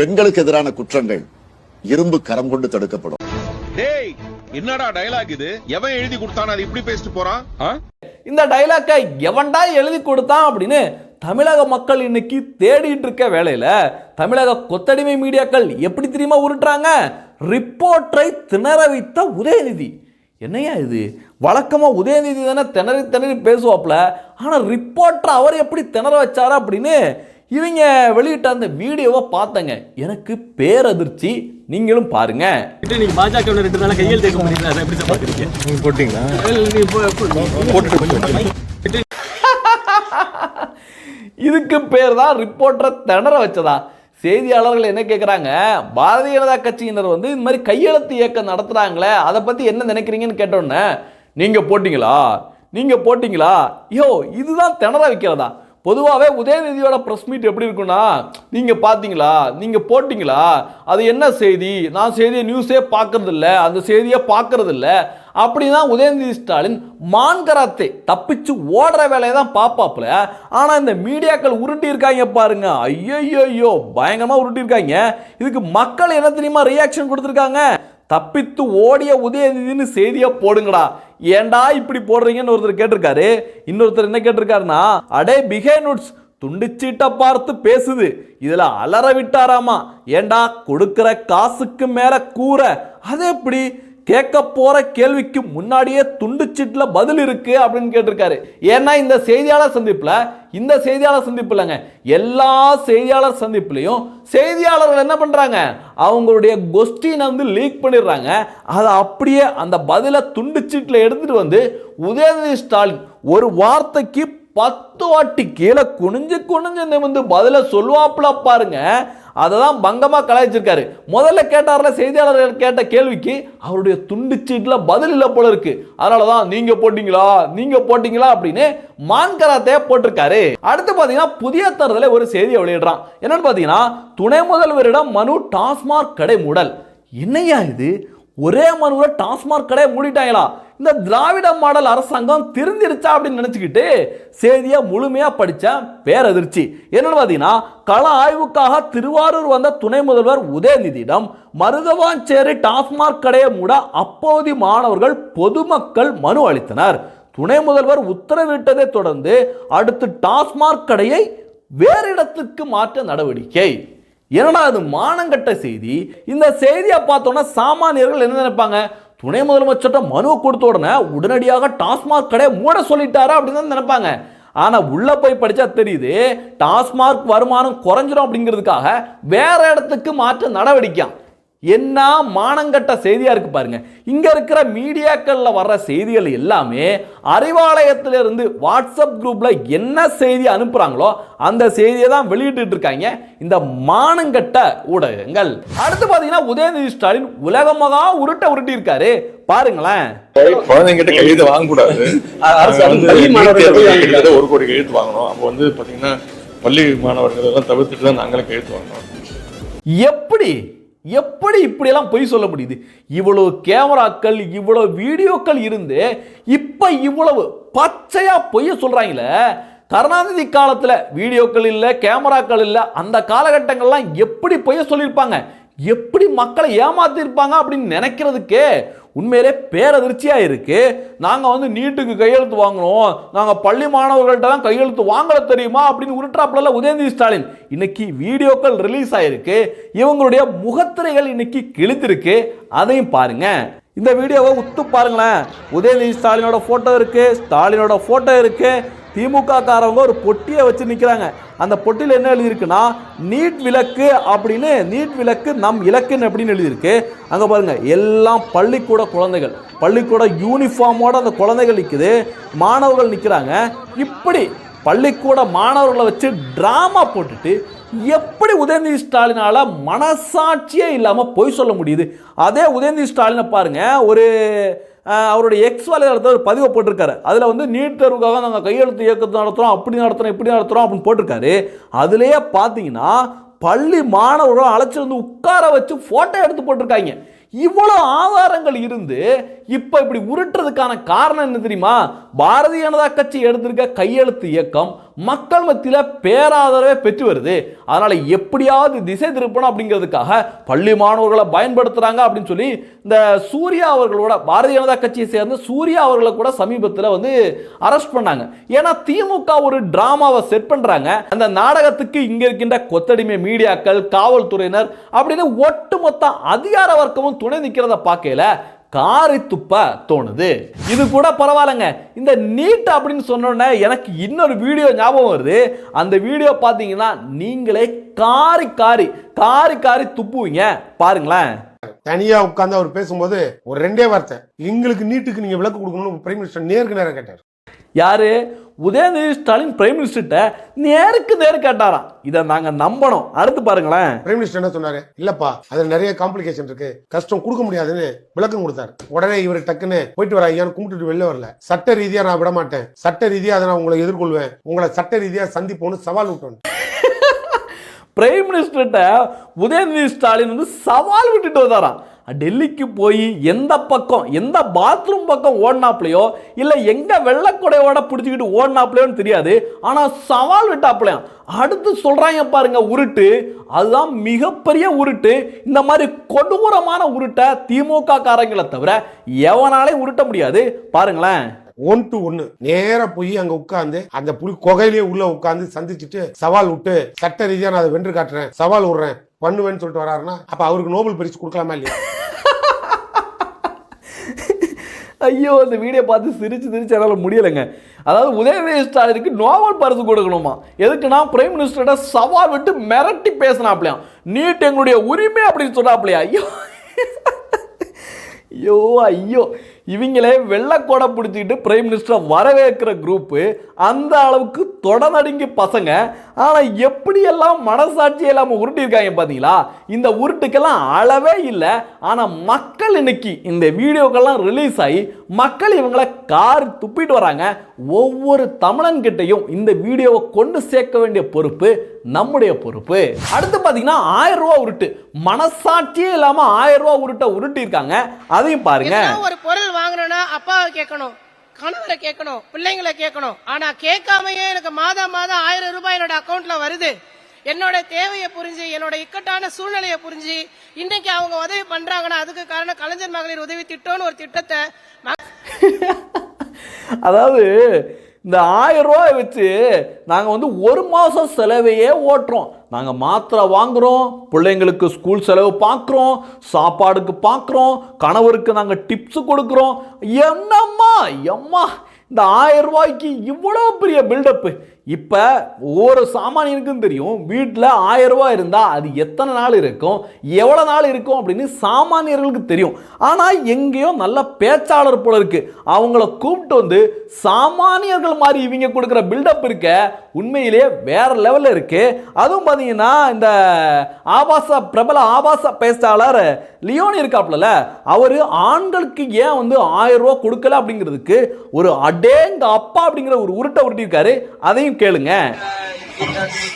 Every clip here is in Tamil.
பெண்களுக்கு எதிரான குற்றங்கள் இரும்பு கரம் கொண்டு தடுக்கப்படும். டேய் என்னடா டயலாக் இது? எவன் எழுதி கொடுத்தானே அது இப்படி பேசிட்டு போறான்? ஆ? இந்த டைலாக்கை எவன்டா எழுதி கொடுத்தான் அப்படின்னு தமிழக மக்கள் இன்னைக்கு தேடிட்டு இருக்க வேலையில தமிழக கொத்தடிமை மீடியாக்கள் எப்படி தெரியுமா உருட்டுறாங்க? ரிப்போர்ட்டரை திணற வைத்த உதயநிதி. என்னையா இது? வழக்கமாக உதயநிதி தானே திணறி திணறி பேசுவாப்ல ஆனால் ரிப்போர்ட்டர் அவர் எப்படி திணற வச்சாரா அப்படின்னு இவங்க வெளியிட்ட அந்த வீடியோவை பார்த்தங்க. எனக்கு பேரதிர்ச்சி. நீங்களும் பாருங்க. நீங்க பாஜக ரெண்டு நாளா கையெழுத்து கேட்க முடியல. அதை எப்படி சார் பாக்குறீங்க நீங்க போட்டீங்களா? இதுக்கு பேர் தான் ரிப்போர்ட்டரை திணற வச்சதா? செய்தியாளர்கள் என்ன கேட்குறாங்க பாரதிய ஜனதா கட்சியினர் வந்து இந்த மாதிரி கையெழுத்து இயக்கம் நடத்துகிறாங்களே அதை பற்றி என்ன நினைக்கிறீங்கன்னு கேட்டோன்னே நீங்கள் போட்டிங்களா? நீங்கள் போட்டிங்களா? ஐயோ இதுதான் திணற வைக்கிறதா? பொதுவாகவே உதயநிதியோட ப்ரெஸ் மீட் எப்படி இருக்குன்னா நீங்கள் பார்த்தீங்களா நீங்கள் போட்டிங்களா அது என்ன செய்தி? நான் செய்தியை நியூஸே பார்க்குறதில்ல அந்த செய்தியை பார்க்கறதில்ல அப்படி தான் உதயநிதி ஸ்டாலின் மான்கராத்தை தப்பிச்சு ஓடுற வேலையை தான் பாப்பாப்புல. ஆனால் இந்த மீடியாக்கள் உருட்டி இருக்காங்க பாருங்க. ஐயோ பயங்கரமா உருட்டி இருக்காங்க இதுக்கு மக்கள் என்ன தெரியுமா ரியாக்ஷன் கொடுத்துருக்காங்க? தப்பித்து ஓடிய உதயநிதினு செய்தியை போடுங்கடா. ஏண்டா இப்படி போடுறீங்கன்னு ஒருத்தர் கேட்டிருக்காரு. இன்னொருத்தர் என்ன கேட்டிருக்காருன்னா அடே பிகே நோட்ஸ் துண்டிச்சீட்டை பார்த்து பேசுது. இதில் அலற விட்டாராமா? ஏண்டா கொடுக்குற காசுக்கு மேலே கூற? அது எப்படி? கேட்க போற கேள்விக்கு முன்னாடியே துண்டுச்சீட்டுல பதில் இருக்கு அப்படின்னு கேட்டிருக்காரு. ஏன்னா இந்த செய்தியாளர் சந்திப்பில் இந்த செய்தியாளர் சந்திப்பு இல்லைங்க. எல்லா செய்தியாளர் சந்திப்புலையும் செய்தியாளர்கள் என்ன பண்ணுறாங்க அவங்களுடைய கொஸ்டினை வந்து லீக் பண்ணிடுறாங்க. அதை அப்படியே அந்த பதிலை துண்டுச்சீட்டில் எடுத்துகிட்டு வந்து உதயநிதி ஸ்டாலின் ஒரு வார்த்தைக்கு பத்து வாட்டி கீழே குனிஞ்சு குனிஞ்சு வந்து பதிலை சொல்லுவாப்புல பாருங்கள் அதை தான் பங்கமாக கலாய்ச்சிருக்காரு. முதல்ல கேட்டார்ல செய்தியாளர்கள் கேட்ட கேள்விக்கு அவருடைய துண்டு சீட்டில் பதில் இல்லை போல இருக்கு. அதனால தான் நீங்கள் போட்டீங்களா நீங்கள் போட்டீங்களா அப்படின்னு மான்கராத்தே போட்டிருக்காரு. அடுத்து பார்த்தீங்கன்னா புதிய தருதலை ஒரு செய்தியை வெளியிடுறான். என்னன்னு பார்த்தீங்கன்னா துணை முதல்வரிடம் மனு டாஸ்மாக் கடை மூடல். என்னையா இது? ஒரே மனுவில் டாஸ்மாக் கடையை மூடிட்டாங்களா? இந்த திராவிட மாடல் அரசாங்கம் திருந்திருச்சா அப்படின்னு நினச்சிக்கிட்டு செய்தியை முழுமையாக படித்த பேரதிர்ச்சி. என்னென்னு பார்த்தீங்கன்னா கள ஆய்வுக்காக திருவாரூர் வந்த துணை முதல்வர் உதயநிதியிடம் மருதவாஞ்சேரி டாஸ்மாக் கடையை மூட அப்போதி மாணவர்கள் பொதுமக்கள் மனு அளித்தனர். துணை முதல்வர் உத்தரவிட்டதை தொடர்ந்து அடுத்து டாஸ்மாக் கடையை வேறு இடத்துக்கு மாற்ற நடவடிக்கை. என்னடா அது மானங்கட்ட செய்தி? இந்த செய்தியை பார்த்தோன்னா சாமானியர்கள் என்ன நினைப்பாங்க? துணை முதலமைச்சர்கிட்ட மனுவை கொடுத்த உடனே உடனடியாக டாஸ்மாக் கடையை மூட சொல்லிட்டாரா அப்படின்னு தான் நினைப்பாங்க. ஆனால் உள்ளே போய் படித்தா தெரியுது டாஸ்மார்க் வருமானம் குறைஞ்சிரும் அப்படிங்கிறதுக்காக வேற இடத்துக்கு மாற்ற நடவடிக்கை என்ன மானங்கட்ட செய்தியா இருக்கு பாருங்க. இங்க இருக்கிற மீடியாக்கள்ல வர்ற செய்திகள் எல்லாமே அறிவாலயத்திலிருந்து வாட்ஸ்அப் குரூப்ல என்ன செய்தி அனுப்புறாங்களோ அந்த செய்தியை தான் வெளியிட்டு இருக்காங்க. இந்த மானங்கட்ட ஊடகங்கள். அடுத்து பாத்தீங்கன்னா உதயநிதி ஸ்டாலின் உலகமகா உருட்ட உருட்டி இருக்காரு பாருங்களேன். குழந்தைங்கிட்ட கையெழுத்து வாங்கக்கூடாது. ஒரு கோடி கையெழுத்து வாங்கணும். அப்போ வந்து பாத்தீங்கன்னா பள்ளி மாணவர்கள் எல்லாம் தவிர்த்துட்டு தான் நாங்களும் கையெழுத்து வாங்கணும். எப்படி? எப்படி இப்படியெல்லாம் பொய் சொல்ல முடியுது? இவ்வளவு கேமராக்கள் இவ்வளவு வீடியோக்கள் இருந்து இப்போ இவ்வளவு பச்சையா பொய்ய சொல்றாங்களே? கருணாநிதி காலத்தில் வீடியோக்கள் இல்லை கேமராக்கள் இல்லை அந்த காலகட்டங்கள்லாம் எப்படி பொய்ய சொல்லியிருப்பாங்க? எப்படி மக்களை ஏமாத்திருப்பாங்க அப்படின்னு நினைக்கிறதுக்கே உண்மையிலே பேரதிர்ச்சியாக இருக்குது நாங்கள் வந்து நீட்டுக்கு கையெழுத்து வாங்கினோம் நாங்கள் பள்ளி மாணவர்கள்ட்ட தான் கையெழுத்து வாங்கல தெரியுமா? அப்படின்னு உருட்டாப்புல உதயநிதி ஸ்டாலின். இன்னைக்கு வீடியோக்கள் ரிலீஸ் ஆகிருக்கு இவங்களுடைய முகத்திரைகள் இன்னைக்கு கிழித்திருக்கு அதையும் பாருங்கள் இந்த வீடியோவை உத்து பாருங்களேன். உதயநிதி ஸ்டாலினோட ஃபோட்டோ இருக்குது ஸ்டாலினோட ஃபோட்டோ இருக்குது திமுக காரவங்க ஒரு பொட்டியை வச்சு நிற்கிறாங்க அந்த பொட்டியில் என்ன எழுதியிருக்குன்னா நீட் விளக்கு அப்படின்னு நீட் விளக்கு நம் இலக்குன்னு அப்படின்னு எழுதியிருக்கு. அங்கே பாருங்கள் எல்லாம் பள்ளிக்கூட குழந்தைகள் பள்ளிக்கூட யூனிஃபார்மோட அந்த குழந்தைகள் நிற்குது மாணவர்கள் நிற்கிறாங்க இப்படி பள்ளிக்கூட மாணவர்களை வச்சு ட்ராமா போட்டுட்டு எப்படி உதயநிதி ஸ்டாலினால் மனசாட்சியே இல்லாமல் பொய் சொல்ல முடியுது? அதே உதயநிதி ஸ்டாலினை பாருங்கள் ஒரு அவருடைய எக்ஸ் வலைதளத்தில் ஒரு பதிவை போட்டிருக்காரு. அதில் வந்து நீட் தேர்வுக்காக நாங்கள் கையெழுத்து இயக்கத்தை நடத்துகிறோம் அப்படி நடத்துகிறோம் இப்படி நடத்துகிறோம் அப்படின்னு போட்டிருக்காரு. அதுலேயே பார்த்தீங்கன்னா பள்ளி மாணவர்கள் அழைச்சி வந்து உட்கார வச்சு ஃபோட்டோ எடுத்து போட்டிருக்காங்க. இவ்வளோ ஆதாரங்கள் இருந்து இப்போ இப்படி உருட்டுறதுக்கான காரணம் என்ன தெரியுமா? பாரதிய ஜனதா கட்சி எடுத்திருக்க கையெழுத்து இயக்கம் மக்கள் மத்தியில் பேராதரவை பெற்று வருது. அதனால் எப்படியாவது திசை திருப்பணும் அப்படிங்கிறதுக்காக பள்ளி மாணவர்களை பயன்படுத்துகிறாங்க அப்படின்னு சொல்லி இந்த சூர்யா அவர்களோட பாரதிய ஜனதா கட்சியை சேர்ந்து சூர்யா அவர்களை கூட சமீபத்தில் வந்து அரெஸ்ட் பண்ணாங்க. ஏன்னா திமுக ஒரு டிராமாவை செட் பண்ணுறாங்க அந்த நாடகத்துக்கு இங்கே இருக்கின்ற கொத்தடிமை மீடியாக்கள் காவல்துறையினர் அப்படின்னு ஒட்டுமொத்த அதிகார வர்க்கமும் துணை நிற்கிறத பார்க்கல காரி துப்ப தோணுது. இது கூட பரவாயில்லைங்க. இந்த நீட் அப்படின்னு சொன்னோன்னே எனக்கு இன்னொரு வீடியோ ஞாபகம் வருது. அந்த வீடியோ பார்த்தீங்கன்னா நீங்களே காரி காரி காரி காரி துப்புவீங்க. பாருங்களேன். தனியா உட்கார்ந்து அவர் பேசும்போது ஒரு ரெண்டே வார்த்தை. எங்களுக்கு நீட்டுக்கு நீங்க விளக்கு கொடுக்கணும்னு பிரைம் மினிஸ்டர் நேருக்கு நேரம் கேட்டார். யாரு? உதயநிதி ஸ்டாலின் பிரைம் மினிஸ்டர்கிட்ட நேருக்கு நேரு கேட்டாராம். இதை நாங்க நம்பணும். அடுத்து பாருங்களேன். பிரைம் மினிஸ்டர் என்ன சொன்னாரு? இல்லப்பா அதுல நிறைய காம்ப்ளிகேஷன் இருக்கு. கஷ்டம் கொடுக்க முடியாதுன்னு விளக்கம் கொடுத்தாரு. உடனே இவர் டக்குன்னு போயிட்டு வர ஐயான்னு கும்பிட்டுட்டு வெளில வரல. சட்ட ரீதியா நான் விட மாட்டேன். சட்ட ரீதியா அதை நான் உங்களை எதிர்கொள்வேன். உங்களை சட்ட ரீதியா சந்திப்போன்னு சவால் விட்டு பிரைம் மினிஸ்டர்கிட்ட உதயநிதி ஸ்டாலின் வந்து சவால் விட்டுட்டு வந்தாராம். டெல்லிக்கு போய் எந்த பக்கம் எந்த பாத்ரூம் பக்கம் ஓடினாப்லையோ இல்லை எங்கே வெள்ளக்குடையோட பிடிச்சிக்கிட்டு ஓடினாப்லையோன்னு தெரியாது ஆனால் சவால் விட்டாப்லையாம் அடுத்து சொல்கிறாங்க பாருங்க உருட்டு. அதுதான் மிகப்பெரிய உருட்டு. இந்த மாதிரி கொடூரமான உருட்டை திமுக காரங்களை தவிர எவனாலே உருட்ட முடியாது. பாருங்களேன். ஒன் டு ஒன்னு நேரா போய் அங்க உட்காந்து அந்த புலி குகையிலேயே உள்ள உட்காந்து சந்திச்சுட்டு சவால் விட்டு சட்ட ரீதியா நான் அதை வென்று காட்டுறேன் சவால் விடுறேன் பண்ணுவேன்னு சொல்லிட்டு வராருன்னா அப்ப அவருக்கு நோபல் பரிசு கொடுக்கலாமா இல்லையா? ஐயோ அந்த வீடியோ பார்த்து சிரிச்சு சிரிச்சு என்னால் முடியலைங்க. அதாவது உதயநிதி ஸ்டாலினுக்கு நோபல் பரிசு கொடுக்கணுமா? எதுக்குன்னா பிரைம் மினிஸ்டரோட சவால் விட்டு மிரட்டி பேசினாப்லையாம் நீட் எங்களுடைய உரிமை அப்படின்னு சொன்னாப்லையா? ஐயோ ஐயோ ஐயோ. இவங்களே வெள்ளக்கோடை பிடிச்சிக்கிட்டு பிரைம் மினிஸ்டரை வரவேற்கிற குரூப்பு அந்த அளவுக்கு தொடநடுங்கி பசங்க. ஆனால் எப்படியெல்லாம் மனசாட்சி இல்லாமல் உருட்டியிருக்காங்க பார்த்தீங்களா இந்த உருட்டுக்கெல்லாம் அளவே இல்லை. ஆனால் மக்கள் இன்னைக்கு இந்த வீடியோக்கெல்லாம் ரிலீஸ் ஆகி மக்கள் இவங்களை கார் துப்பிட்டு வராங்க. ஒவ்வொரு தமிழன்கிட்டையும் இந்த வீடியோவை கொண்டு சேர்க்க வேண்டிய பொறுப்பு நம்முடைய பொறுப்பு. அடுத்து பார்த்தீங்கன்னா ஆயிரம் ரூபா உருட்டு. மனசாட்சியே இல்லாமல் ஆயிரம் ரூபா உருட்டை உருட்டியிருக்காங்க. அதையும் பாருங்க. ஒரு பொருள். வாங்கணும்னா அப்பாவை கேட்கணும் கணவரை கேட்கணும் பிள்ளைங்களை கேட்கணும். ஆனா கேட்காமயே எனக்கு மாதம் மாதம் ஆயிரம் ரூபாய் என்னோட அக்கௌண்ட்ல வருது. என்னோட தேவையை புரிஞ்சு என்னோட இக்கட்டான சூழ்நிலையை புரிஞ்சு இன்னைக்கு அவங்க உதவி பண்றாங்கன்னா அதுக்கு காரணம் கலைஞர் மகளிர் உதவி திட்டம்னு ஒரு திட்டத்தை அதாவது இந்த ஆயிரம் ரூபாய் வச்சு நாங்கள் வந்து ஒரு மாதம் செலவையே ஓட்டுறோம். நாங்கள் மாத்திரை வாங்குறோம் பிள்ளைங்களுக்கு ஸ்கூல் செலவு பார்க்குறோம் சாப்பாடுக்கு பார்க்குறோம் கணவருக்கு நாங்கள் டிப்ஸு கொடுக்குறோம். என்னம்மா எம்மா இந்த ஆயிரம் ரூபாய்க்கு இவ்வளோ பெரிய பில்டப்பு இப்போ ஒவ்வொரு சாமானியனுக்கும் தெரியும் வீட்டில் ஆயிரம் இருந்தால் அது எத்தனை நாள் இருக்கும் எவ்வளோ நாள் இருக்கும் அப்படின்னு சாமானியர்களுக்கு தெரியும். ஆனால் எங்கேயோ நல்ல பேச்சாளர் போல இருக்கு. அவங்கள கூப்பிட்டு வந்து சாமானியர்கள் மாதிரி இவங்க கொடுக்குற பில்டப் இருக்க உண்மையிலேயே வேற லெவலில் இருக்கு. அதுவும் பார்த்தீங்கன்னா இந்த ஆபாச பிரபல ஆபாச பேச்சாளர் லியோனி இருக்காப்ல அவர் ஆண்களுக்கு ஏன் வந்து ஆயிரம் ரூபா கொடுக்கல அப்படிங்கிறதுக்கு ஒரு அடேங்க அப்பா அப்படிங்கிற ஒரு உருட்டை உருட்டியிருக்காரு. அதையும் கேளுங்க.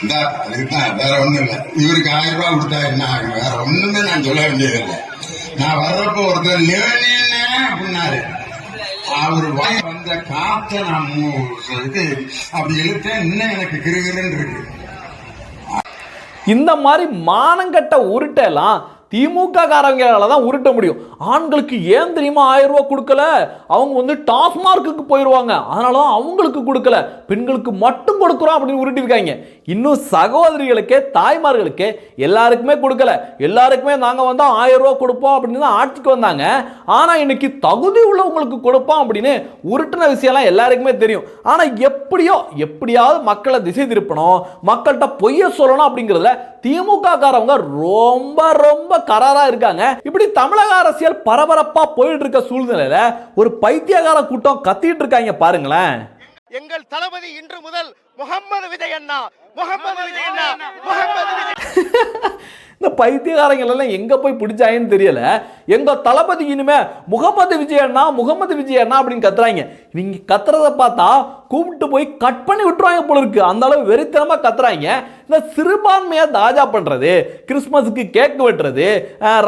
இந்தா, இதுதான், வேற ஒண்ணும் இல்ல. இவருக்கு ஆயிரம் ரூபாய் கொடுத்தா என்ன ஆகும்? வேற ஒண்ணுமே நான் சொல்ல வேண்டியதில்லை நான் வர்றப்போ ஒருத்தர் அப்படின்னாரு. அவர் வாய் வந்த காத்த நான் இது அப்படி இழுத்தேன் இன்னும் எனக்கு கிருகிருன்னு இருக்கு. இந்த மாதிரி மானங்கட்ட உருட்டெல்லாம் திமுக காரங்களால தான் உருட்ட முடியும். ஆண்களுக்கு ஏன் தெரியுமா ஆயிரம் ரூபாய் கொடுக்கல? அவங்க வந்து டாஸ்மார்க்குக்கு போயிடுவாங்க அதனால தான் அவங்களுக்கு கொடுக்கல. பெண்களுக்கு மட்டும் கொடுக்குறோம் அப்படின்னு உருட்டியிருக்காங்க இன்னும் சகோதரிகளுக்கே தாய்மார்களுக்கே எல்லாருக்குமே கொடுக்கல. எல்லாருக்குமே நாங்கள் வந்து ஆயிரம் ரூபா கொடுப்போம் அப்படின்னு தான் ஆட்சிக்கு வந்தாங்க. ஆனால் இன்னைக்கு தகுதி உள்ளவங்களுக்கு கொடுப்போம் அப்படின்னு உருட்டின விஷயம்லாம் எல்லாருக்குமே தெரியும். ஆனால் எப்படியோ எப்படியாவது மக்களை திசை திருப்பணும். மக்கள்கிட்ட பொய்ய சொல்லணும் அப்படிங்கிறதுல திமுக காரவங்க ரொம்ப ரொம்ப கராரா இருக்காங்க. இப்படி தமிழக அரசியல் பரபரப்பா போயிட்டு இருக்க சூழ்நிலையில ஒரு பைத்தியகார கூட்டம் கத்திட்டு இருக்காங்க பாருங்களேன். எங்கள் தளபதி இன்று முதல் முகம்மது விஜய் அண்ணா முகம்மது விஜய் அண்ணா விஜய் இந்த பைத்தியகாரங்கள் எல்லாம் போய் பிடிச்சாங்கன்னு தெரியல. எங்கள் தளபதி இனிமே முகமது விஜய் அண்ணா முகமது விஜய் அண்ணா அப்படின்னு கத்துறாங்க. நீங்கள் கத்துறத பார்த்தா கூப்பிட்டு போய் கட் பண்ணி விட்டுருவாங்க போல இருக்கு. அந்த அளவு வெறித்தனமாக கத்துறாங்க. இந்த சிறுபான்மையை தாஜா பண்ணுறது கிறிஸ்மஸுக்கு கேக் வெட்டுறது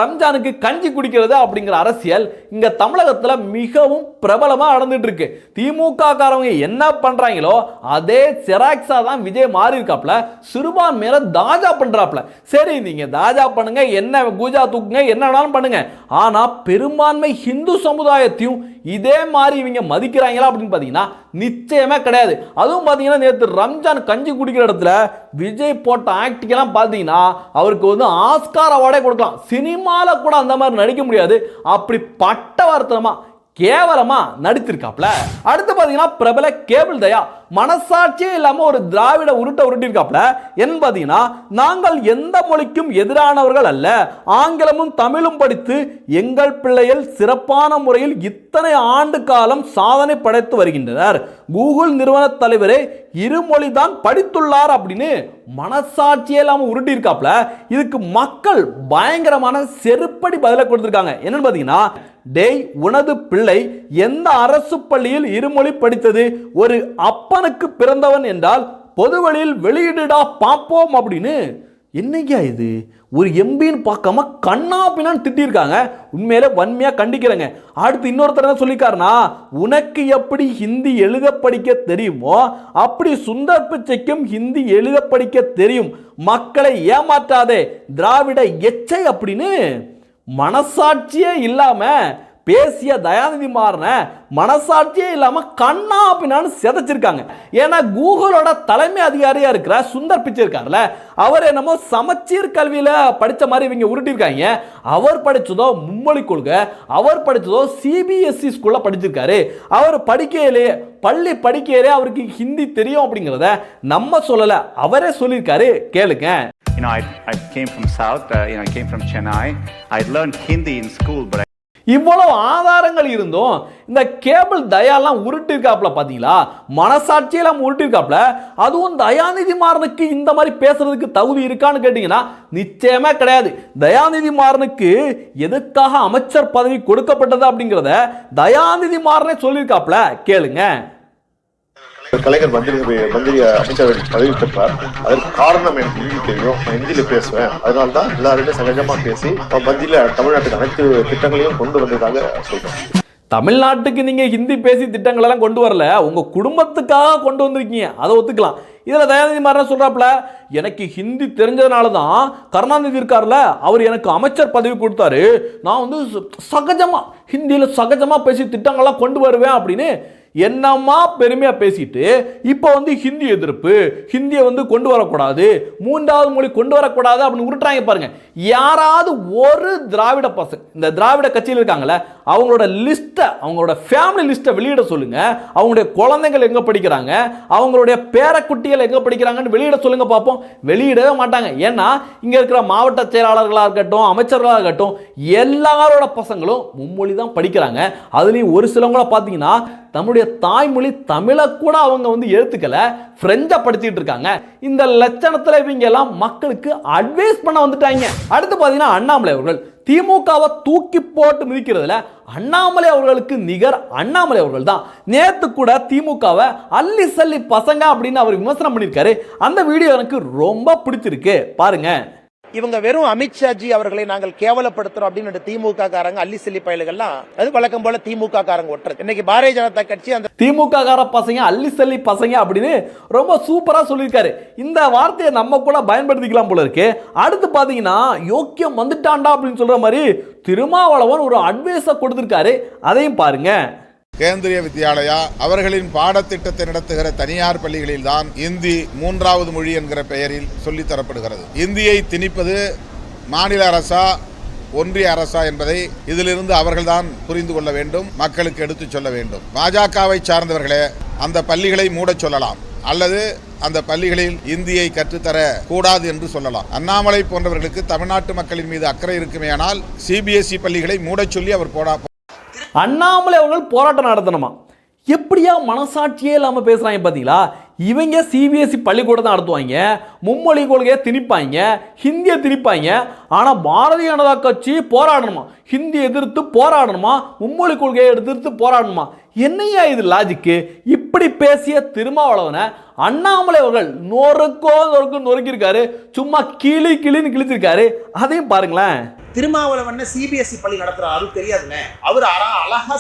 ரம்ஜானுக்கு கஞ்சி குடிக்கிறது அப்படிங்கிற அரசியல் இங்கே தமிழகத்தில் மிகவும் பிரபலமாக நடந்துட்டு இருக்கு. திமுக காரவங்க என்ன பண்ணுறாங்களோ அதே செராக்ஸாக தான் விஜய் மாறி இருக்காப்ல சிறுபான்மையில தாஜா பண்ணுறாப்ல சரி நீங்கள் தாஜா பண்ணுங்க என்ன பூஜா தூக்குங்க என்ன வேணாலும் பண்ணுங்க. ஆனால் பெரும்பான்மை ஹிந்து சமுதாயத்தையும் இதே மாதிரி இவங்க மதிக்கிறாங்களா அப்படின்னு பார்த்தீங்கன்னா நிச்சயமே கிடையாது. அதுவும் பார்த்தீங்கன்னா நேற்று ரம்ஜான் கஞ்சி குடிக்கிற இடத்துல விஜய் போட்ட ஆக்டிங்கெல்லாம் பார்த்தீங்கன்னா அவருக்கு வந்து ஆஸ்கார் அவார்டே கொடுக்கலாம். சினிமாவில் கூட அந்த மாதிரி நடிக்க முடியாது. அப்படி பட்டவர்த்தனமா கேவலமா நடித்திருக்காப்ல. அடுத்து பாத்தீங்கன்னா பிரபல கேபிள் தயா மனசாட்சியே இல்லாம ஒரு திராவிட உருட்ட உருட்டிருக்காப்ல. என்ன பாத்தீங்கன்னா நாங்கள் எந்த மொழிக்கும் எதிரானவர்கள் அல்ல. ஆங்கிலமும் தமிழும் படித்து எங்கள் பிள்ளைகள் சிறப்பான முறையில் இத்தனை ஆண்டு காலம் சாதனை படைத்து வருகின்றனர். கூகுள் நிறுவன தலைவரே இருமொழி தான் படித்துள்ளார் அப்படின்னு மனசாட்சியே இல்லாம உருட்டியிருக்காப்ல இதுக்கு மக்கள் பயங்கரமான செருப்படி பதிலை கொடுத்திருக்காங்க. என்னன்னு பாத்தீங்கன்னா டேய் உனது பிள்ளை எந்த அரசு பள்ளியில் இருமொழி படித்தது? ஒரு அப்பனுக்கு பிறந்தவன் என்றால் பொதுவெளியில் வெளியிடுடா பார்ப்போம் அப்படின்னு. என்னையா இது? ஒரு எம்பின்னு பார்க்காம கண்ணா பின்னான்னு திட்டியிருக்காங்க உண்மையில வன்மையா கண்டிக்கிறேங்க. அடுத்து இன்னொருத்தர் என்ன சொல்லிக்காருனா உனக்கு எப்படி ஹிந்தி எழுத படிக்க தெரியுமோ அப்படி சுந்தர் பிச்சைக்கும் ஹிந்தி எழுத படிக்க தெரியும். மக்களை ஏமாற்றாதே திராவிட எச்சை அப்படின்னு. மனசாட்சியே இல்லாமல் பேசிய தயாநிதி மாறன மனசாட்சியே இல்லாமல் கண்ணா பின்னான்னு செதைச்சிருக்காங்க. ஏன்னா கூகுளோட தலைமை அதிகாரியாக இருக்கிற சுந்தர் பிச்சை இருக்கார்ல அவர் என்னமோ சமச்சீர் கல்வியில் படித்த மாதிரி இவங்க உருட்டிருக்காங்க. அவர் படித்ததோ மும்மொழி கொள்கை அவர் படித்ததோ சிபிஎஸ்சி ஸ்கூலில் படிச்சிருக்காரு. அவர் படிக்கையிலே பள்ளி படிக்கையிலே அவருக்கு ஹிந்தி தெரியும் அப்படிங்கிறத நம்ம சொல்லலை அவரே சொல்லியிருக்காரு. கேளுங்க. You know, I, I came from South, uh, you know, I came from Chennai. I learned Hindi in school, but I இவ்வளவு ஆதாரங்கள் இருந்தும் இந்த கேபிள் தயாலாம் உருட்டிருக்காப்ல பார்த்தீங்களா மனசாட்சியெல்லாம் உருட்டிருக்காப்ல அதுவும் தயாநிதி மாறனுக்கு இந்த மாதிரி பேசுறதுக்கு தகுதி இருக்கான்னு கேட்டிங்கன்னா நிச்சயமே கிடையாது. தயாநிதி மாறனுக்கு எதுக்காக அமைச்சர் பதவி கொடுக்கப்பட்டது அப்படிங்கிறத தயாநிதி மாறனே சொல்லியிருக்காப்ல கேளுங்க. கலைஞர் மந்திரி மந்திரி அமைச்சர் பதவி பெற்றார் அதற்கு காரணம் எனக்கு ஹிந்தி தெரியும். நான் ஹிந்தியில் பேசுவேன். அதனால தான் எல்லாருமே சகஜமாக பேசி மத்தியில் தமிழ்நாட்டுக்கு அனைத்து திட்டங்களையும் கொண்டு வந்ததாக சொல்கிறேன் தமிழ்நாட்டுக்கு நீங்க ஹிந்தி பேசி திட்டங்கள் எல்லாம் கொண்டு வரல. உங்க குடும்பத்துக்காக கொண்டு வந்திருக்கீங்க. அதை ஒத்துக்கலாம். இதில் தயாநிதி மாறன் சொல்றாப்ல எனக்கு ஹிந்தி தெரிஞ்சதுனால தான் கருணாநிதி இருக்கார்ல அவர் எனக்கு அமைச்சர் பதவி கொடுத்தாரு. நான் வந்து சகஜமாக ஹிந்தியில் சகஜமாக பேசி திட்டங்கள்லாம் கொண்டு வருவேன் அப்படின்னு என்னம்மா பெருமையாக பேசிட்டு இப்போ வந்து ஹிந்தி எதிர்ப்பு ஹிந்தியை வந்து கொண்டு வரக்கூடாது மூன்றாவது மொழி கொண்டு வரக்கூடாது அப்படின்னு உருட்டுறாங்க பாருங்க. யாராவது ஒரு திராவிட பசங்க இந்த திராவிட கட்சியில் இருக்காங்களே அவங்களோட லிஸ்ட்டை அவங்களோட ஃபேமிலி லிஸ்ட்டை வெளியிட சொல்லுங்க. அவங்களுடைய குழந்தைகள் எங்கே படிக்கிறாங்க? அவங்களுடைய பேரக்குட்டிகள் எங்கே படிக்கிறாங்கன்னு வெளியிட சொல்லுங்க பார்ப்போம் வெளியிடவே மாட்டாங்க. ஏன்னா இங்கே இருக்கிற மாவட்ட செயலாளர்களாக இருக்கட்டும் அமைச்சர்களாக இருக்கட்டும் எல்லாரோட பசங்களும் மும்மொழி தான் படிக்கிறாங்க. அதுலேயும் ஒரு சிலவங்கள பார்த்தீங்கன்னா நம்முடைய தாய்மொழி தமிழை கூட அவங்க வந்து எழுத்துக்களை ஃப்ரெஞ்சை படிச்சுட்டு இருக்காங்க. இந்த லட்சணத்தில் இவங்க எல்லாம் மக்களுக்கு அட்வைஸ் பண்ண வந்துட்டாங்க. அடுத்து பார்த்தீங்கன்னா அண்ணாமலை அவர்கள். திமுகவை தூக்கி போட்டு மிதிக்கிறதுல அண்ணாமலை அவர்களுக்கு நிகர் அண்ணாமலை அவர்கள் தான் நேற்று கூட திமுகவை அள்ளி சல்லி பசங்க அப்படின்னு அவர் விமர்சனம் பண்ணியிருக்காரு. அந்த வீடியோ எனக்கு ரொம்ப பிடிச்சிருக்கு. பாருங்கள் இவங்க வெறும் அமித்ஷாஜி அவர்களை நாங்கள் கேவலப்படுத்துறோம் அப்படின்னு திமுக காரங்க அள்ளி சில்லி பயல்கள்லாம் அது வழக்கம் போல திமுக காரங்க ஒட்டுறது. இன்னைக்கு பாரதிய ஜனதா கட்சி அந்த திமுக கார பசங்க அள்ளி சல்லி பசங்க அப்படின்னு ரொம்ப சூப்பரா சொல்லியிருக்காரு. இந்த வார்த்தையை நம்ம கூட பயன்படுத்திக்கலாம் போல இருக்கு. அடுத்து பாத்தீங்கன்னா யோக்கியம் வந்துட்டான்டா அப்படின்னு சொல்ற மாதிரி திருமாவளவன் ஒரு அட்வைஸை கொடுத்துருக்காரு. அதையும் பாருங்க. கேந்திரிய வித்யாலயா அவர்களின் பாடத்திட்டத்தை நடத்துகிற தனியார் பள்ளிகளில் தான் இந்தி மூன்றாவது மொழி என்கிற பெயரில் சொல்லித் தரப்படுகிறது. இந்தியை திணிப்பது மாநில அரசா ஒன்றிய அரசா என்பதை இதிலிருந்து அவர்கள்தான் புரிந்து கொள்ள வேண்டும் மக்களுக்கு எடுத்துச் சொல்ல வேண்டும். பாஜகவை சார்ந்தவர்களே அந்த பள்ளிகளை மூடச் சொல்லலாம். அல்லது அந்த பள்ளிகளில் இந்தியை கற்றுத்தர கூடாது என்று சொல்லலாம். அண்ணாமலை போன்றவர்களுக்கு தமிழ்நாட்டு மக்களின் மீது அக்கறை இருக்குமேயானால் சிபிஎஸ்இ பள்ளிகளை மூடச் சொல்லி அவர் போடா அண்ணாமலை அவர்கள் போராட்டம் நடத்தணுமா? எப்படியா மனசாட்சியே இல்லாமல் பேசுகிறாங்க பார்த்தீங்களா இவங்க சிபிஎஸ்சி பள்ளிக்கூடம் தான் நடத்துவாங்க மும்மொழி கொள்கையை திணிப்பாங்க ஹிந்தியை திணிப்பாங்க ஆனால் பாரதிய ஜனதா கட்சி போராடணுமா? ஹிந்தி எதிர்த்து போராடணுமா? மும்மொழி கொள்கையை எதிர்த்து போராடணுமா? என்னையா இது லாஜிக்கு இப்படி பேசிய திருமாவளவனை அண்ணாமலை அவர்கள் நொறுக்கோ நொறுக்கு நொறுக்கியிருக்காரு. சும்மா கிளி கிளின்னு கிழிச்சிருக்காரு. அதையும் பாருங்களேன். திருமாவளவன் சிபிஎஸ்சி பள்ளி நடத்துறாரு அது அவர் அழகா அழகா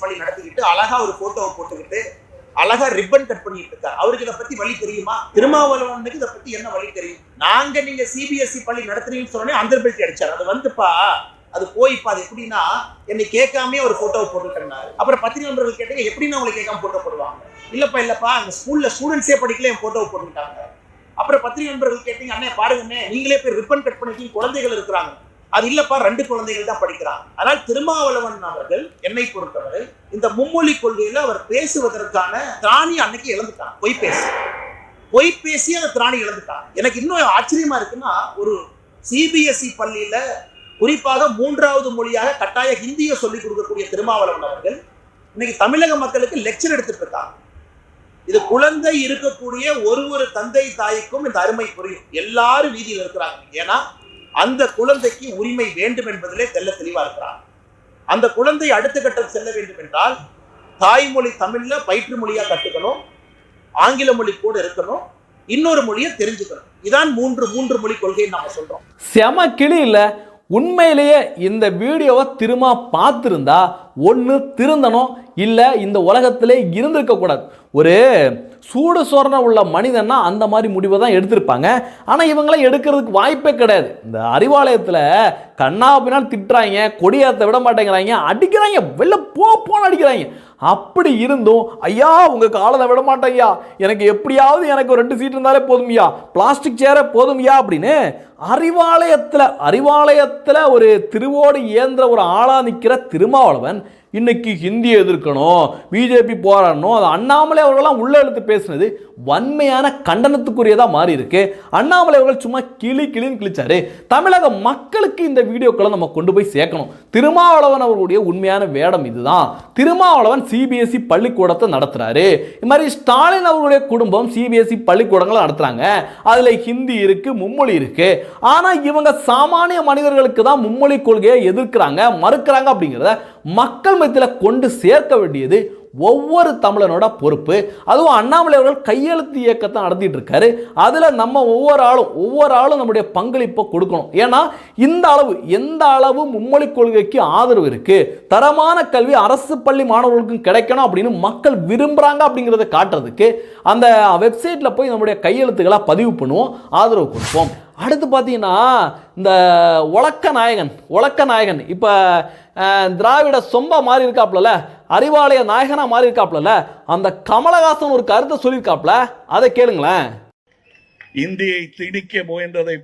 பள்ளி நடத்திக்கிட்டு அழகா ஒரு போட்டோவை போட்டுக்கிட்டு அழகா ரிப்பன் கட் பண்ணிட்டு இருக்காரு அவருக்கு இதை பத்தி வழி தெரியுமா? திருமாவளவனுக்கு இதை பத்தி என்ன வழி தெரியும்? நாங்க நீங்க சிபிஎஸ்இ பள்ளி நடத்துறீங்கன்னு சொன்னோடனே அந்த பெல்ட் அது வந்துப்பா அது போய்ப்பா. அது எப்படின்னா என்னை கேட்காமயே ஒரு போட்டோவை போட்டுட்டாரு அப்புறம் பத்திரிகை நண்பர்கள் கேட்டீங்க எப்படின்னா உங்களை கேட்காம போட்டோ போடுவாங்க? இல்லப்பா இல்லப்பா அந்த ஸ்கூல்ல ஸ்டூடெண்ட்ஸே படிக்கல என் போட்டோவை போட்டுட்டாங்க அப்புறம் பத்திரிகை நண்பர்கள் கேட்டீங்க அண்ணே பாருங்கண்ணே நீங்களே போய் ரிப்பன் கட் பண்ணிட்டீங்க குழந்தைகள் இருக்கிறாங்க. அது இல்லப்பா ரெண்டு குழந்தைகள் தான் படிக்கிறான். ஆனால் திருமாவளவன் அவர்கள் என்னை பொறுத்தவரை இந்த மும்மொழி கொள்கையில அவர் பேசுவதற்கான திராணி அன்னைக்கு இழந்துட்டான். பொய் பேசி. பொய் பேசி அந்த திராணி இழந்துட்டான். எனக்கு இன்னும் ஆச்சரியமா இருக்குன்னா ஒரு சிபிஎஸ்இ பள்ளியில குறிப்பாக மூன்றாவது மொழியாக கட்டாய ஹிந்தியை சொல்லிக் கொடுக்கக்கூடிய திருமாவளவன் அவர்கள் இன்னைக்கு தமிழக மக்களுக்கு லெக்சர் எடுத்துட்டு இருக்காங்க இது குழந்தை இருக்கக்கூடிய ஒரு ஒரு தந்தை தாய்க்கும் இந்த அருமை புரியும். எல்லாரும் வீதியில் இருக்கிறாங்க. ஏன்னா அந்த குழந்தைக்கு உரிமை வேண்டும் என்பதிலே தெல்ல தெளிவா இருக்கிறார் அந்த குழந்தை அடுத்த கட்டம் செல்ல வேண்டும் என்றால் தாய்மொழி தமிழ்ல பயிற்று மொழியா கற்றுக்கணும் ஆங்கில மொழி கூட இருக்கணும் இன்னொரு மொழியை தெரிஞ்சுக்கணும். இதான் மூன்று மூன்று மொழி கொள்கைன்னு நம்ம சொல்றோம். செம கிளி இல்லை உண்மையிலேயே இந்த வீடியோவை திரும்ப பார்த்துருந்தா ஒன்று திருந்தணும் இல்லை இந்த உலகத்திலே இருந்திருக்கக்கூடாது. ஒரு சூடு சொரணை உள்ள மனிதன்னா அந்த மாதிரி முடிவை தான் எடுத்திருப்பாங்க. ஆனால் இவங்களாம் எடுக்கிறதுக்கு வாய்ப்பே கிடையாது. இந்த அறிவாலயத்தில் கண்ணா பின்னால் திட்டுறாங்க கொடியேற்ற விட மாட்டேங்கிறாங்க அடிக்கிறாங்க வெளில போ போன்னு அடிக்கிறாங்க. அப்படி இருந்தும் ஐயா உங்கள் காலத்தை விட மாட்டேங்கய்யா எனக்கு எப்படியாவது எனக்கு ஒரு ரெண்டு சீட் இருந்தாலே போதும்யா பிளாஸ்டிக் சேரே போதும்யா அப்படின்னு அறிவாலயத்தில் அறிவாலயத்தில் ஒரு திருவோடு ஏந்திர ஒரு ஆளாக நிற்கிற திருமாவளவன் இன்னைக்கு ஹிந்தி எதிர்க்கணும் பிஜேபி போராடணும் அது அண்ணாமலை அவர்களெல்லாம் உள்ள எடுத்து பேசுனது. வன்மையான கண்டனத்துக்குரியதாக மாறி இருக்கு அண்ணாமலை அவர்கள் சும்மா கிளி கிளின்னு கிழிச்சாரு. தமிழக மக்களுக்கு இந்த வீடியோக்களை நம்ம கொண்டு போய் சேர்க்கணும். திருமாவளவன் அவர்களுடைய உண்மையான வேடம் இதுதான். திருமாவளவன் சிபிஎஸ்இ பள்ளிக்கூடத்தை நடத்துறாரு. இது மாதிரி ஸ்டாலின் அவர்களுடைய குடும்பம் சிபிஎஸ்இ பள்ளிக்கூடங்களை நடத்துறாங்க. அதில் ஹிந்தி இருக்கு மும்மொழி இருக்கு. ஆனால் இவங்க சாமானிய மனிதர்களுக்கு தான் மும்மொழி கொள்கையை எதிர்க்கிறாங்க மறுக்கிறாங்க அப்படிங்கிறத மக்கள் மத்தியில் கொண்டு சேர்க்க வேண்டியது ஒவ்வொரு தமிழனோட பொறுப்பு. அதுவும் அண்ணாமலை அவர்கள் கையெழுத்து இயக்கத்தை நடத்திட்டு இருக்காரு. அதில் நம்ம ஒவ்வொரு ஆளும் ஒவ்வொரு ஆளும் நம்முடைய பங்களிப்பை கொடுக்கணும். ஏன்னா இந்த அளவு எந்த அளவு மும்மொழி கொள்கைக்கு ஆதரவு இருக்கு தரமான கல்வி அரசு பள்ளி மாணவர்களுக்கும் கிடைக்கணும் அப்படின்னு மக்கள் விரும்புகிறாங்க அப்படிங்கிறத காட்டுறதுக்கு அந்த வெப்சைட்டில் போய் நம்முடைய கையெழுத்துக்களை பதிவு பண்ணுவோம் ஆதரவு கொடுப்போம். அடுத்து பார்த்தீங்கன்னா இந்த உலக்க நாயகன் உலக்க நாயகன். இப்போ திராவிட சொம்ப மாறி இருக்காப்ல அறிவாலய நாயகனாக மாறி இருக்காப்ல அந்த கமலஹாசன் ஒரு கருத்தை சொல்லியிருக்காப்ல அதை கேளுங்களேன். இந்தியை திணிக்க முயன்றதை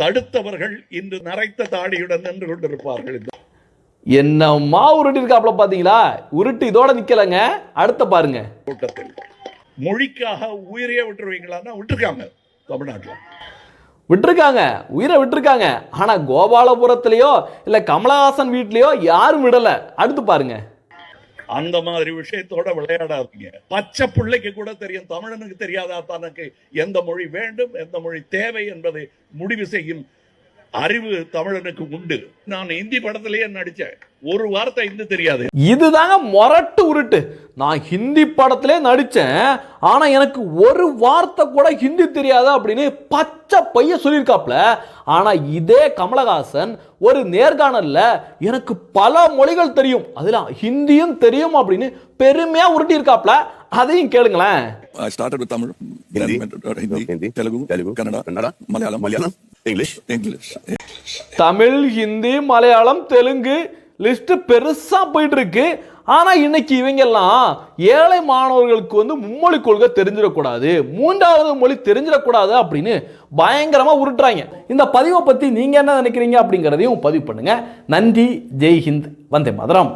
தடுத்தவர்கள் இன்று நரைத்த தாடியுடன் நின்று கொண்டிருப்பார்கள். இந்த என்னம்மா உருட்டி இருக்காப்ல பார்த்தீங்களா? உருட்டு இதோட நிற்கலைங்க அடுத்த பாருங்க. கூட்டத்தில். மொழிக்காக உயிரையே விட்டுருவீங்களான்னா விட்டுருக்காங்க தமிழ்நாட்டில். விட்டுருக்காங்க உயிரை விட்டுருக்காங்க. ஆனால் கோபாலபுரத்துலேயோ இல்லை கமலஹாசன் வீட்லேயோ யாரும் விடலை. அடுத்து பாருங்க. அந்த மாதிரி விஷயத்தோட விளையாடாதீங்க. பச்சை பிள்ளைக்கு கூட தெரியும் தமிழனுக்கு தெரியாதா தனக்கு எந்த மொழி வேண்டும் எந்த மொழி தேவை என்பதை முடிவு செய்யும் அறிவு தமிழனுக்கு உண்டு. நான் இந்தி படத்திலேயே நடிச்சேன் ஒரு வார்த்தை இந்தி தெரியாது. இதுதாங்க மொரட்டு உருட்டு. நான் ஹிந்தி படத்திலே நடித்தேன். ஆனால் எனக்கு ஒரு வார்த்தை கூட ஹிந்தி தெரியாது அப்படின்னு பச்சை பைய சொல்லியிருக்காப்ல. ஆனால் இதே கமலஹாசன் ஒரு நேர்காணல்ல எனக்கு பல மொழிகள் தெரியும். அதில் ஹிந்தியும் தெரியும் அப்படின்னு பெருமையாக உருட்டியிருக்காப்ல. அதையும் கேளுங்களேன். I started with Tamil, Hindi, Hindi, Hindi. Telugu, English English Tamil Hindi Malayalam Telugu list பெருசா போயிட்டு இருக்கு ஆனா இன்னைக்கு இவங்கெல்லாம் ஏழை மாணவர்களுக்கு வந்து மும்மொழி கொள்கை தெரிஞ்சிடக்கூடாது. மூன்றாவது மொழி தெரிஞ்சிடக்கூடாது அப்படின்னு பயங்கரமா உருட்டுறாங்க. இந்த பதிவை பத்தி நீங்க என்ன நினைக்கிறீங்க அப்படிங்கிறதையும் பதிவு பண்ணுங்க. நன்றி ஜெய் ஹிந்த் வந்தே மதுரம்.